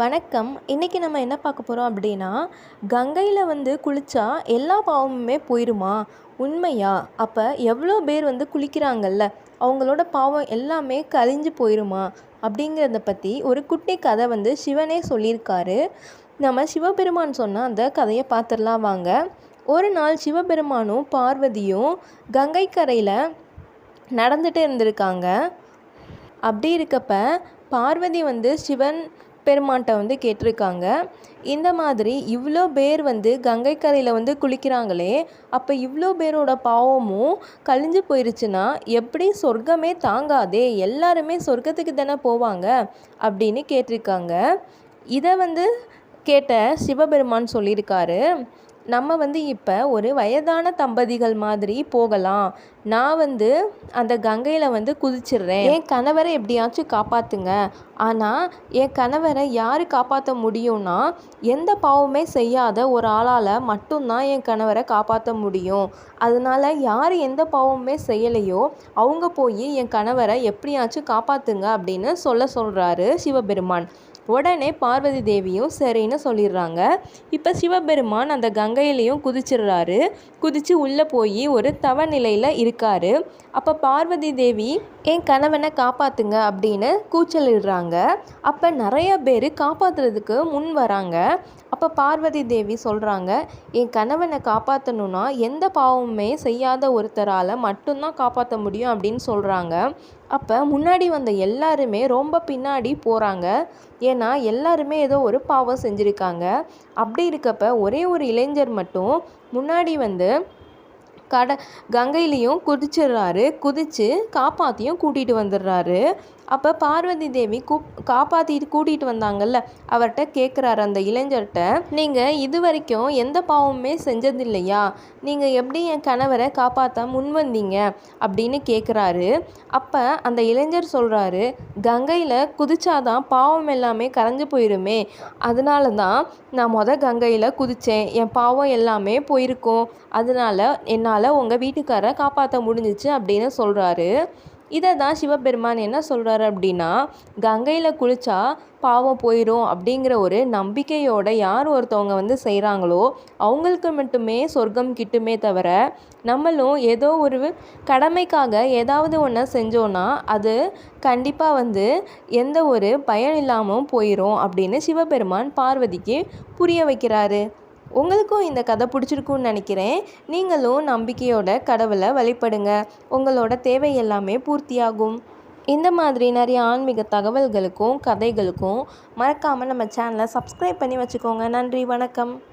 வணக்கம். இன்றைக்கி நம்ம என்ன பார்க்க போகிறோம் அப்படின்னா கங்கையில் வந்து குளித்தா எல்லா பாவமுமே போயிடுமா உண்மையா? அப்போ எவ்வளோ பேர் வந்து குளிக்கிறாங்கல்ல அவங்களோட பாவம் எல்லாமே கழிஞ்சு போயிடுமா அப்படிங்கிறத பற்றி ஒரு குட்டி கதை வந்து சிவனே சொல்லியிருக்காரு. நம்ம சிவபெருமான் சொன்னால் அந்த கதையை பார்த்துடலாம் வாங்க. ஒரு நாள் சிவபெருமானும் பார்வதியும் கங்கை கரையில் நடந்துட்டு இருந்திருக்காங்க. அப்படி இருக்கப்ப பார்வதி வந்து சிவன் பெருமான்கிட்ட வந்து கேட்டிருக்காங்க. இந்த மாதிரி இவ்வளோ பேர் வந்து கங்கை கரையில் வந்து குளிக்கிறாங்களே அப்போ இவ்வளோ பேரோட பாவமும் கழிஞ்சு போயிருச்சுன்னா எப்படி சொர்க்கமே தாங்காதே எல்லாருமே சொர்க்கத்துக்கு தானே போவாங்க? அப்படின்னு கேட்டிருக்காங்க. இதை வந்து கேட்ட சிவபெருமான் சொல்லியிருக்காரு. நம்ம வந்து இப்போ ஒரு வயதான தம்பதிகள் மாதிரி போகலாம். நான் வந்து அந்த கங்கையில் வந்து குதிச்சிடுறேன் என் கணவரை எப்படியாச்சும் காப்பாற்றுங்க ஆனால் என் கணவரை யார் காப்பாற்ற முடியும்னா எந்த பாவமே செய்யாத ஒரு ஆளால் மட்டும்தான் என் கணவரை காப்பாற்ற முடியும். அதனால் யார் எந்த பாவமுமே செய்யலையோ அவங்க போய் என் கணவரை எப்படியாச்சும் காப்பாற்றுங்க அப்படின்னு சொல்ல சொல்கிறாரு சிவபெருமான். உடனே பார்வதி தேவியும் சரின்னு சொல்லிடுறாங்க. இப்போ சிவபெருமான் அந்த கங்கையிலையும் குதிச்சிடுறாரு. குதித்து உள்ளே போய் ஒரு தவ நிலையில் இருக்கார். அப்போ பார்வதி தேவி என் கணவனை காப்பாற்றுங்க அப்படின்னு கூச்சலிடுறாங்க. அப்போ நிறைய பேர் காப்பாற்றுறதுக்கு முன் வராங்க. அப்போ பார்வதி தேவி சொல்கிறாங்க என் கணவனை காப்பாற்றணுன்னா எந்த பாவமுமே செய்யாத ஒருத்தரால் மட்டும்தான் காப்பாற்ற முடியும் அப்படின்னு சொல்கிறாங்க அப்போ முன்னாடி வந்த எல்லாருமே ரொம்ப பின்னாடி போகிறாங்க ஏன்னா எல்லாருமே ஏதோ ஒரு பாவம் செஞ்சுருக்காங்க. அப்படி இருக்கப்ப ஒரே ஒரு இளைஞர் மட்டும் முன்னாடி வந்து கட கங்கையிலையும் குதிச்சிடுறாரு. குதித்து காப்பாற்றியும் கூட்டிகிட்டு வந்துடுறாரு. அப்போ பார்வதி தேவி கூப் காப்பாற்றிட்டு கூட்டிகிட்டு வந்தாங்கல்ல அவர்கிட்ட கேட்குறாரு அந்த இளைஞர்கிட்ட நீங்கள் இது வரைக்கும் எந்த பாவமுமே செஞ்சதில்லையா? நீங்கள் எப்படி என் கணவரை காப்பாற்ற முன் வந்தீங்க? அப்படின்னு கேட்குறாரு அப்போ அந்த இளைஞர் சொல்கிறாரு கங்கையில் குதிச்சாதான் பாவம் எல்லாமே கரைஞ்சு போயிருமே. அதனால தான் நான் மொதல் கங்கையில் குதித்தேன் என் பாவம் எல்லாமே போயிருக்கும். அதனால் என்னால் உங்கள் வீட்டுக்காரரை காப்பாற்ற முடிஞ்சிச்சு அப்படின்னு சொல்கிறாரு இதை தான் சிவபெருமான் என்ன சொல்கிறாரு அப்படின்னா கங்கையில் குளித்தா பாவம் போயிடும் அப்படிங்கிற ஒரு நம்பிக்கையோட யார் ஒருத்தவங்க வந்து செய்கிறாங்களோ அவங்களுக்கு மட்டுமே சொர்க்கம் கிட்டுமே தவிர நம்மளும் ஏதோ ஒரு கடமைக்காக ஏதாவது ஒன்று செஞ்சோன்னா அது கண்டிப்பாக வந்து எந்த ஒரு பயன் இல்லாமல் போயிடும் அப்படின்னு சிவபெருமான் பார்வதிக்கு புரிய வைக்கிறாரு. உங்களுக்கும் இந்த கதை பிடிச்சிருக்குன்னு நினைக்கிறேன். நீங்களும் நம்பிக்கையோட கடவுளை வழிபடுங்க. உங்களோட தேவை எல்லாமே பூர்த்தியாகும். இந்த மாதிரி நிறைய ஆன்மீக தகவல்களுக்கும் கதைகளுக்கும் மறக்காமல் நம்ம சேனலை சப்ஸ்கிரைப் பண்ணி வச்சுக்கோங்க. நன்றி வணக்கம்.